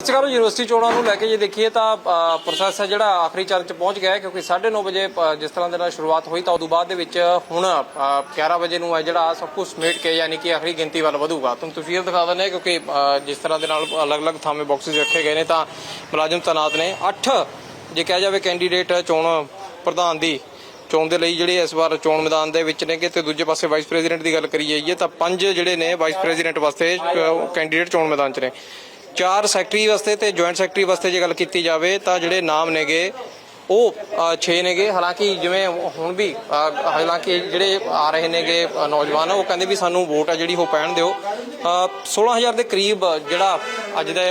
ਸਤਿਕਾਰ ਯੂਨੀਵਰਸਿਟੀ ਚੋਣਾਂ ਨੂੰ ਲੈ ਕੇ ਜੇ ਦੇਖੀਏ ਤਾਂ ਪ੍ਰੋਸੈਸ ਹੈ ਜਿਹੜਾ ਆਖਰੀ ਚਰਨ ਚ ਪਹੁੰਚ ਗਿਆ ਹੈ ਕਿਉਂਕਿ 9:30 ਵਜੇ ਜਿਸ ਤਰ੍ਹਾਂ ਦੇ ਨਾਲ ਸ਼ੁਰੂਆਤ ਹੋਈ ਤਾਂ ਉਦੋਂ ਬਾਅਦ ਦੇ ਵਿੱਚ ਹੁਣ ਅ, 11 ਵਜੇ ਨੂੰ ਹੈ ਜਿਹੜਾ ਸਭ ਕੁਝ ਸਮੇਟ ਕੇ ਯਾਨੀ ਕਿ ਆਖਰੀ ਗਿਣਤੀ ਵੱਲ ਵਧੂਗਾ। ਤੁਹਾਨੂੰ ਤਸਵੀਰ ਦਿਖਾ ਦਿੰਦੇ ਹਾਂ ਕਿਉਂਕਿ ਜਿਸ ਤਰ੍ਹਾਂ ਦੇ ਨਾਲ ਅਲੱਗ-ਅਲੱਗ ਥਾਵੇਂ ਬਾਕਸਿਸ ਰੱਖੇ ਗਏ ਨੇ ਤਾਂ ਮੁਲਾਜ਼ਮ ਤੈਨਾਤ ਨੇ। 8 ਜੇ ਕਿਹਾ ਜਾਵੇ ਕੈਂਡੀਡੇਟ ਚੋਣ ਪ੍ਰਧਾਨ ਦੀ ਚੋਣ ਦੇ ਲਈ ਜਿਹੜੇ ਇਸ ਵਾਰ ਚੋਣ ਮੈਦਾਨ ਦੇ ਵਿੱਚ ਨੇਗੇ ਤੇ ਦੂਜੇ ਪਾਸੇ ਵਾਈਸ ਪ੍ਰੈਜ਼ੀਡੈਂਟ ਦੀ ਗੱਲ ਕਰੀ ਜਾਈਏ ਤਾਂ ਪੰਜ ਜਿਹੜੇ ਨੇ ਵਾਈਸ ਪ੍ਰੈਜ਼ੀਡੈਂਟ ਵਾਸਤੇ ਕੈਂਡੀਡੇਟ ਚੋਣ ਮੈਦਾਨ 'ਚ ਨੇ। ਚਾਰ ਸੈਕਟਰੀ ਵਾਸਤੇ ਤੇ ਜੁਆਇੰਟ ਸੈਕਟਰੀ ਵਾਸਤੇ ਜੇ ਗੱਲ ਕੀਤੀ ਜਾਵੇ ਤਾਂ ਜਿਹੜੇ ਨਾਮ ਨੇਗੇ ਉਹ 6 ਨੇਗੇ। ਹਾਲਾਂਕਿ ਜਿਵੇਂ ਹੁਣ ਵੀ ਹਾਲਾਂਕਿ ਜਿਹੜੇ ਆ ਰਹੇ ਨੇਗੇ ਨੌਜਵਾਨ ਉਹ ਕਹਿੰਦੇ ਵੀ ਸਾਨੂੰ ਵੋਟ ਆ ਜਿਹੜੀ ਉਹ ਪੈਣ ਦਿਓ। ਅ, 16000 ਦੇ ਕਰੀਬ ਜਿਹੜਾ ਅੱਜ ਦੇ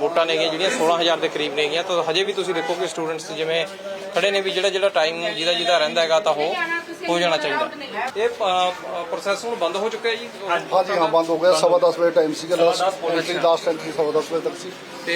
ਵੋਟਾਂ ਨੇਗੀਆਂ ਜਿਹੜੀਆਂ 16000 ਦੇ ਕਰੀਬ ਨੇਗੀਆਂ ਤਾਂ ਹਜੇ ਵੀ ਤੁਸੀਂ ਦੇਖੋ ਕਿ ਸਟੂਡੈਂਟਸ ਜਿਵੇਂ ਖੜੇ ਨੇ ਵੀ ਜਿਹੜਾ ਜਿਹੜਾ ਟਾਈਮ ਜਿਹਦਾ ਜਿਹਦਾ ਰਹਿੰਦਾ ਹੈਗਾ ਤਾਂ ਉਹ ਹੋ ਜਾਣਾ ਚਾਹੀਦਾ। ਇਹ ਪ੍ਰੋਸੈਸ ਹੁਣ ਬੰਦ ਹੋ ਚੁੱਕਿਆ ਜੀ? ਹਾਂਜੀ ਹਾਂ ਬੰਦ ਹੋ ਗਿਆ। ਸਵਾ 10 ਵਜੇ ਟਾਈਮ ਸੀਗਾ ਲਾਸਟ ਐਂਟਰੀ ਲਾਸਟ ਐਂਟਰੀ ਸਵਾ 10 ਵਜੇ ਤੱਕ ਸੀ। ਤੇ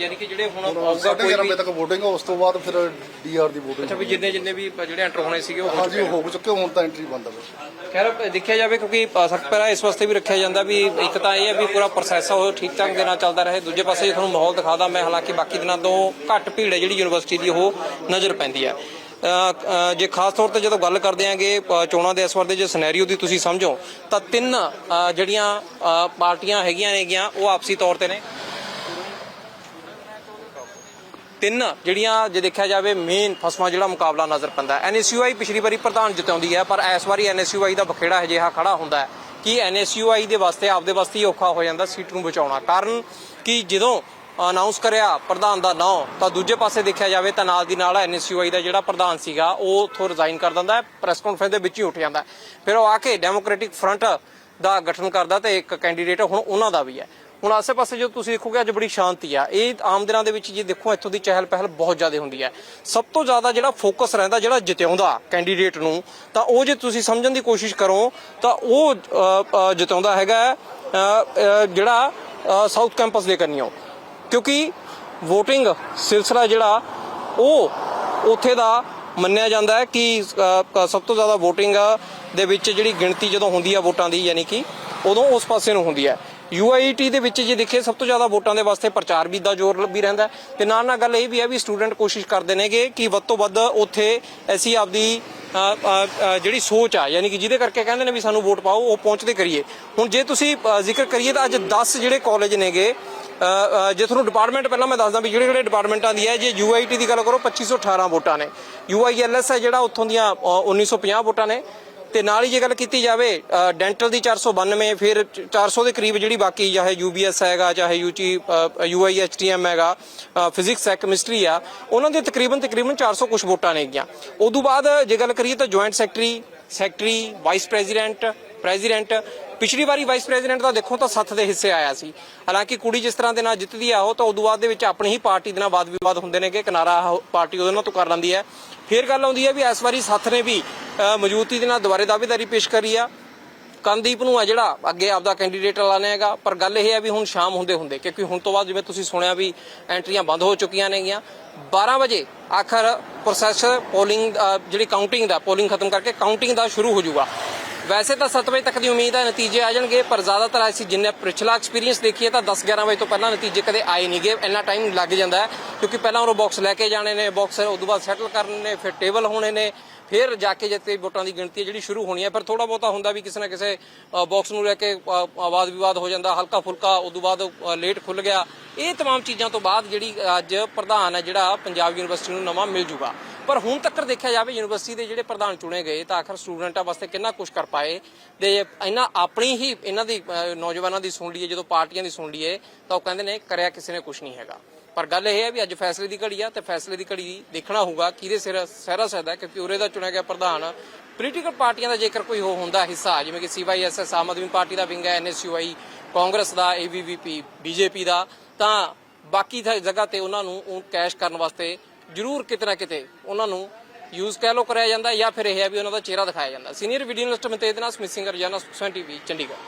ਯਾਨੀ ਕਿ ਜਿਹੜੇ ਹੁਣ ਆਊਗਾ ਕੋਈ 11 ਵੀ ਤੱਕ VOTING ਉਸ ਤੋਂ ਬਾਅਦ ਫਿਰ ਡੀਆਰ ਦੀ ਅੱਛਾ VOTING ਵੀ ਜਿੰਨੇ ਜਿੰਨੇ ਵੀ ਜਿਹੜੇ ਐਂਟਰ ਹੋਣੇ ਸੀਗੇ ਉਹ ਹੋ ਹਾਂਜੀ ਹੋ ਚੁੱਕੇ ਹੁਣ ਤਾਂ ਐਂਟਰੀ ਬੰਦ ਹੈ ਖੈਰ ਦੇਖਿਆ ਜਾਵੇ ਕਿਉਂਕਿ ਸਖਤ ਪਹਿਰਾ ਇਸ ਵਾਸਤੇ ਵੀ ਰੱਖਿਆ ਜਾਂਦਾ ਵੀ ਇੱਕ ਤਾਂ ਇਹ ਹੈ ਵੀ ਪੂਰਾ ਪ੍ਰੋਸੈਸ ਉਹ ਠੀਕ ਠਾਕ ਦੇ ਨਾਲ ਚੱਲਦਾ ਰਹੇ। ਦੂਜੇ ਪਾਸੇ ਤੁਹਾਨੂੰ ਮਾਹੌਲ ਦਿਖਾਦਾ ਮੈਂ ਹਾਲਾਂਕਿ ਬਾਕੀ ਦਿਨਾਂ ਤੋਂ ਘੱਟ ਭੀੜ ਹੈ ਜਿਹੜੀ ਯੂਨੀਵਰਸਿਟੀ ਦੀ ਉਹ ਨਜ਼ਰ ਪੈਂਦੀ ਹੈ ਜੇ ਖਾਸ ਤੌਰ ਤੇ ਜਦੋਂ ਗੱਲ ਕਰਦੇ ਆਂਗੇ ਚੋਣਾਂ ਦੇ ਇਸ ਵਾਰ ਦੇ ਜੇ ਸਿਨੈਰੀਓ ਦੀ ਤੁਸੀਂ ਸਮਝੋ, ਤਾਂ ਤਿੰਨ ਜਿਹੜੀਆਂ ਪਾਰਟੀਆਂ ਹੈਗੀਆਂ ਨੇਗੀਆਂ, ਉਹ ਆਪਸੀ ਤੌਰ ਤੇ ਨੇ। ਤਿੰਨ, ਜਿਹੜੀਆਂ ਜੇ ਦੇਖਿਆ ਜਾਵੇ ਮੇਨ ਫਸਵਾਂ ਜਿਹੜਾ ਮੁਕਾਬਲਾ ਨਜ਼ਰ ਪੈਂਦਾ ਐਨਐਸਯੂਆਈ ਪਿਛਲੀ ਵਾਰੀ ਪ੍ਰਧਾਨ ਜਿਤਾਉਂਦੀ ਹੈ, ਪਰ ਇਸ ਵਾਰੀ ਐਨਐਸਯੂਆਈ ਦਾ ਬਖੇੜਾ ਅਜਿਹਾ ਖੜਾ ਹੁੰਦਾ ਹੈ ਕਿ ਐਨਐਸਯੂਆਈ ਦੇ ਵਾਸਤੇ, ਆਪਦੇ ਵਾਸਤੇ ਹੀ ਔਖਾ ਹੋ ਜਾਂਦਾ ਸੀਟ ਨੂੰ ਬਚਾਉਣਾ। ਕਾਰਨ ਕਿ ਜਦੋਂ ਅਨਾਉਂਸ ਕਰਿਆ ਪ੍ਰਧਾਨ ਦਾ ਨਾਂ ਤਾਂ ਦੂਜੇ ਪਾਸੇ ਦੇਖਿਆ ਜਾਵੇ ਤਾਂ ਨਾਲ ਦੀ ਨਾਲ ਐਨਐਸਯੂਆਈ ਦਾ ਜਿਹੜਾ ਪ੍ਰਧਾਨ ਸੀਗਾ ਉਹ ਉੱਥੋਂ ਰਿਜ਼ਾਈਨ ਕਰ ਦਿੰਦਾ ਹੈ ਪ੍ਰੈਸ ਕਾਨਫਰੰਸ ਦੇ ਵਿੱਚ ਹੀ ਉੱਠ ਜਾਂਦਾ ਫਿਰ ਉਹ ਆ ਕੇ ਡੈਮੋਕ੍ਰੈਟਿਕ ਫਰੰਟ ਦਾ ਗਠਨ ਕਰਦਾ ਤੇ ਇੱਕ ਕੈਂਡੀਡੇਟ ਹੁਣ ਉਹਨਾਂ ਦਾ ਵੀ ਹੈ। ਹੁਣ ਆਸੇ-ਪਾਸੇ ਜੋ ਤੁਸੀਂ ਦੇਖੋਗੇ ਅੱਜ ਬੜੀ ਸ਼ਾਂਤੀ ਆ। ਇਹ ਆਮ ਦਿਨਾਂ ਦੇ ਵਿੱਚ ਜੇ ਦੇਖੋ ਇੱਥੋਂ ਦੀ ਚਹਿਲ ਪਹਿਲ ਬਹੁਤ ਜ਼ਿਆਦਾ ਹੁੰਦੀ ਹੈ। ਸਭ ਤੋਂ ਜ਼ਿਆਦਾ ਜਿਹੜਾ ਫੋਕਸ ਰਹਿੰਦਾ ਜਿਹੜਾ ਜਿਤਾਉਂਦਾ ਕੈਂਡੀਡੇਟ ਨੂੰ ਤਾਂ ਉਹ ਜੇ ਤੁਸੀਂ ਸਮਝਣ ਦੀ ਕੋਸ਼ਿਸ਼ ਕਰੋ ਤਾਂ ਉਹ ਅ, ਹੈਗਾ ਜਿਹੜਾ ਸਾਊਥ ਕੈਂਪਸ ਦੇ ਕੰਨਿਓ। ਕਿਉਂਕਿ VOTING ਸਿਲਸਿਲਾ ਜਿਹੜਾ, ਉਹ ਉੱਥੇ ਦਾ ਮੰਨਿਆ ਜਾਂਦਾ ਹੈ ਕਿ ਸਭ ਤੋਂ ਜ਼ਿਆਦਾ VOTING ਦੇ ਵਿੱਚ ਜਿਹੜੀ ਗਿਣਤੀ ਜਦੋਂ ਹੁੰਦੀ ਆ ਵੋਟਾਂ ਦੀ, ਯਾਨੀ ਕਿ ਉਦੋਂ ਉਸ ਪਾਸੇ ਨੂੰ ਹੁੰਦੀ ਹੈ। UIT ਦੇ ਵਿੱਚ ਜੇ ਦੇਖੇ ਸਭ ਤੋਂ ਜ਼ਿਆਦਾ ਵੋਟਾਂ ਦੇ ਵਾਸਤੇ ਪ੍ਰਚਾਰ ਵੀ ਦਾ ਜ਼ੋਰ ਵੀ ਰਹਿੰਦਾ ਹੈ। ਤੇ ਨਾਲ ਨਾਲ ਗੱਲ ਇਹ ਵੀ ਹੈ ਵੀ ਸਟੂਡੈਂਟ ਕੋਸ਼ਿਸ਼ ਕਰਦੇ ਨੇਗੇ ਕਿ ਵੱਧ ਤੋਂ ਵੱਧ ਉੱਥੇ ਅਸੀਂ ਆਪਦੀ ਜਿਹੜੀ ਸੋਚ ਆ ਯਾਨੀ ਕਿ ਜਿਹਦੇ ਕਰਕੇ ਕਹਿੰਦੇ ਨੇ ਵੀ ਸਾਨੂੰ ਵੋਟ ਪਾਓ ਉਹ ਪਹੁੰਚਦੇ ਕਰੀਏ। ਹੁਣ ਜੇ ਤੁਸੀਂ ਜ਼ਿਕਰ ਕਰੀਏ ਤਾਂ ਅੱਜ 10 ਜਿਹੜੇ ਕਾਲਜ ਨੇਗੇ ਜੇ ਤੁਹਾਨੂੰ ਡਿਪਾਰਟਮੈਂਟ ਪਹਿਲਾਂ ਮੈਂ ਦੱਸਦਾ ਵੀ ਜਿਹੜੇ ਜਿਹੜੇ ਡਿਪਾਰਟਮੈਂਟਾਂ ਦੀ ਹੈ ਜੇ UIT ਦੀ ਗੱਲ ਕਰੋ 2518 ਵੋਟਾਂ ਨੇ। UILS ਹੈ ਜਿਹੜਾ ਉੱਥੋਂ ਦੀਆਂ ਅ, 1950 ਵੋਟਾਂ ਨੇ। ਤੇ ਨਾਲ ਹੀ ਜੇ ਗੱਲ ਕੀਤੀ ਜਾਵੇ ਡੈਂਟਲ ਦੀ 492 ਫਿਰ 400 ਦੇ ਕਰੀਬ ਜਿਹੜੀ ਬਾਕੀ ਚਾਹੇ UBS ਹੈਗਾ, ਚਾਹੇ UG UIHTM ਹੈਗਾ ਫਿਜ਼ਿਕਸ ਹੈ ਕੈਮਿਸਟਰੀ ਆ ਉਹਨਾਂ ਦੇ ਤਕਰੀਬਨ ਤਕਰੀਬਨ 400 ਕੁਝ ਵੋਟਾਂ ਨੇਗੀਆਂ ਉਦੋਂ ਬਾਅਦ ਜੇ ਗੱਲ ਕਰੀਏ ਤਾਂ joint secretary secretary vice president president ਪਿਛਲੀ ਵਾਰੀ ਵਾਈਸ ਪ੍ਰੈਜ਼ੀਡੈਂਟ ਦਾ ਦੇਖੋ ਤਾਂ ਸੱਤ ਦੇ ਹਿੱਸੇ ਆਇਆ ਸੀ। ਹਾਲਾਂਕਿ ਕੁੜੀ ਜਿਸ ਤਰ੍ਹਾਂ ਦੇ ਨਾਲ ਜਿੱਤਦੀ ਆ ਉਹ ਤਾਂ ਉਦੋਂ ਬਾਅਦ ਦੇ ਵਿੱਚ ਆਪਣੀ ਹੀ ਪਾਰਟੀ ਦੇ ਨਾਲ ਵਾਦ ਵਿਵਾਦ ਹੁੰਦੇ ਨੇ ਕਿ ਕਿਨਾਰਾ ਪਾਰਟੀ ਉਹਦੇ ਨਾਲ ਤੋਂ ਕਰ ਲੈਂਦੀ ਹੈ। ਫਿਰ ਗੱਲ ਆਉਂਦੀ ਹੈ ਵੀ ਇਸ ਵਾਰੀ ਸੱਤ ਨੇ ਵੀ ਅ, ਮੌਜੂਦਗੀ ਦੇ ਨਾਲ ਦੁਬਾਰੇ ਦਾਅਵੇਦਾਰੀ ਪੇਸ਼ ਕਰੀ ਆ। ਕੰਦੀਪ ਨੂੰ ਆ ਜਿਹੜਾ ਅੱਗੇ ਆਪਦਾ ਕੈਂਡੀਡੇਟ ਲਾਣਾ ਹੈਗਾ ਪਰ ਗੱਲ ਇਹ ਹੈ ਵੀ ਹੁਣ ਸ਼ਾਮ ਹੁੰਦੇ ਹੁੰਦੇ ਕਿਉਂਕਿ ਹੁਣ ਤੋਂ ਬਾਅਦ ਜਿਵੇਂ ਤੁਸੀਂ ਸੁਣਿਆ ਵੀ ਐਂਟਰੀਆਂ ਬੰਦ ਹੋ ਚੁੱਕੀਆਂ ਨੇਗੀਆਂ। 12 ਵਜੇ ਆਖਰ ਪ੍ਰੋਸੈਸ ਪੋਲਿੰਗ ਜਿਹੜੀ ਕਾਊਂਟਿੰਗ ਦਾ ਪੋਲਿੰਗ ਖਤਮ ਕਰਕੇ ਕਾਊਂਟਿੰਗ ਦਾ ਸ਼ੁਰੂ ਹੋ ਜਾਊਗਾ। ਵੈਸੇ ਤਾਂ 7 ਵਜੇ ਤੱਕ ਦੀ ਉਮੀਦ ਹੈ ਨਤੀਜੇ ਆ ਜਾਣਗੇ ਪਰ ਜ਼ਿਆਦਾਤਰ ਅਸੀਂ ਜਿੰਨੇ ਪਿਛਲਾ ਐਕਸਪੀਰੀਅੰਸ ਦੇਖੀਏ ਤਾਂ 10 11 ਵਜੇ ਤੋਂ ਪਹਿਲਾਂ ਨਤੀਜੇ ਕਦੇ ਆਏ ਨਹੀਂਗੇ ਇੰਨਾ ਟਾਈਮ ਲੱਗ ਜਾਂਦਾ ਹੈ ਕਿਉਂਕਿ ਪਹਿਲਾਂ ਉਹ ਬਾਕਸ ਲੈ ਕੇ ਜਾਣੇ ਨੇ ਬਾਕਸ ਉਸ ਤੋਂ ਬਾਅਦ ਸੈਟਲ ਕਰਨੇ ਨੇ ਫਿਰ ਟੇਬਲ ਹੋਣੇ ਨੇ ਫਿਰ ਜਾ ਕੇ ਜਿੱਤੇ ਵੋਟਾਂ ਦੀ ਗਿਣਤੀ ਹੈ ਜਿਹੜੀ ਸ਼ੁਰੂ ਹੋਣੀ ਹੈ ਫਿਰ ਥੋੜਾ ਬਹੁਤਾ ਹੁੰਦਾ ਵੀ ਕਿਸੇ ਨਾ ਕਿਸੇ ਬਾਕਸ ਨੂੰ ਲੈ ਕੇ ਅ, ਆਵਾਜ਼ ਵਿਵਾਦ ਹੋ ਜਾਂਦਾ ਹਲਕਾ ਫੁਲਕਾ ਉਸ ਤੋਂ ਬਾਅਦ ਅ, ਲੇਟ ਖੁੱਲ ਗਿਆ ਇਹ तमाम ਚੀਜ਼ਾਂ ਤੋਂ ਬਾਅਦ ਜਿਹੜੀ ਅੱਜ ਪ੍ਰਧਾਨ ਹੈ ਜਿਹੜਾ ਪੰਜਾਬ ਯੂਨੀਵਰਸਿਟੀ ਨੂੰ ਨਵਾਂ ਮਿਲ ਜੂਗਾ ਪਰ ਹੁਣ ਤੱਕ ਦੇਖਿਆ ਜਾਵੇ, ਯੂਨੀਵਰਸਿਟੀ ਦੇ ਜਿਹੜੇ ਪ੍ਰਧਾਨ ਚੁਣੇ ਗਏ, ਤਾਂ ਆਖਰ ਸਟੂਡੈਂਟਾਂ ਵਾਸਤੇ ਕਿੰਨਾ ਕੁਝ ਕਰ ਪਾਏ। ਤੇ ਇਹਨਾਂ ਆਪਣੀ ਹੀ ਇਹਨਾਂ ਦੀ ਨੌਜਵਾਨਾਂ ਦੀ ਸੁਣ ਲਈਏ, ਜਦੋਂ ਪਾਰਟੀਆਂ ਦੀ ਸੁਣ ਲਈਏ, ਤਾਂ ਉਹ ਕਹਿੰਦੇ ਨੇ, ਕਰਿਆ ਕਿਸੇ ਨੇ ਕੁਝ ਨਹੀਂ ਹੈਗਾ। ਪਰ ਗੱਲ ਇਹ ਹੈ ਵੀ ਅੱਜ ਫੈਸਲੇ ਦੀ ਘੜੀ ਆ, ਤੇ ਫੈਸਲੇ ਦੀ ਘੜੀ ਦੇਖਣਾ ਹੋਊਗਾ ਕਿਹਦੇ ਸਿਰ ਸਹਿਰਾ ਸਹਿਦਾ, ਕਿਉਂਕਿ ਉਰੇ ਦਾ ਚੁਣਿਆ ਗਿਆ ਪ੍ਰਧਾਨ ਪੋਲੀਟੀਕਲ ਪਾਰਟੀਆਂ ਦਾ ਜੇਕਰ ਕੋਈ ਹੋ ਹੁੰਦਾ ਹਿੱਸਾ, ਜਿਵੇਂ ਕਿ ਸੀਵਾਈਐਸਐਸ ਆਮ ਆਦਮੀ ਪਾਰਟੀ ਦਾ ਵਿੰਗ ਹੈ ਐਨਐਸਯੂਆਈ ਕਾਂਗਰਸ ਦਾ ਏਬੀਵੀਪੀ ਬੀਜੇਪੀ ਦਾ, ਤਾਂ ਬਾਕੀ ਜਗ੍ਹਾ ਤੇ ਉਹਨਾਂ ਨੂੰ ਉਹ ਕੈਸ਼ ਕਰਨ ਵਾਸਤੇ ਜ਼ਰੂਰ ਕਿਤੇ ਨਾ ਕਿਤੇ ਉਹਨਾਂ ਨੂੰ ਯੂਜ਼ ਕਹਿ ਲੋ ਕਰਿਆ ਜਾਂਦਾ ਜਾਂ ਫਿਰ ਇਹ ਹੈ ਵੀ ਉਹਨਾਂ ਦਾ ਚਿਹਰਾ ਦਿਖਾਇਆ ਜਾਂਦਾ। ਸੀਨੀਅਰ ਵੀਡੀਓ ਜਰਨਲਿਸਟ ਮਨਤੇਜ ਨਾਲ ਸਮਿਸਿੰਗ ਰਜਾਨਾ ਸੁਖਸਨ ਟੀਵੀ ਚੰਡੀਗੜ੍ਹ।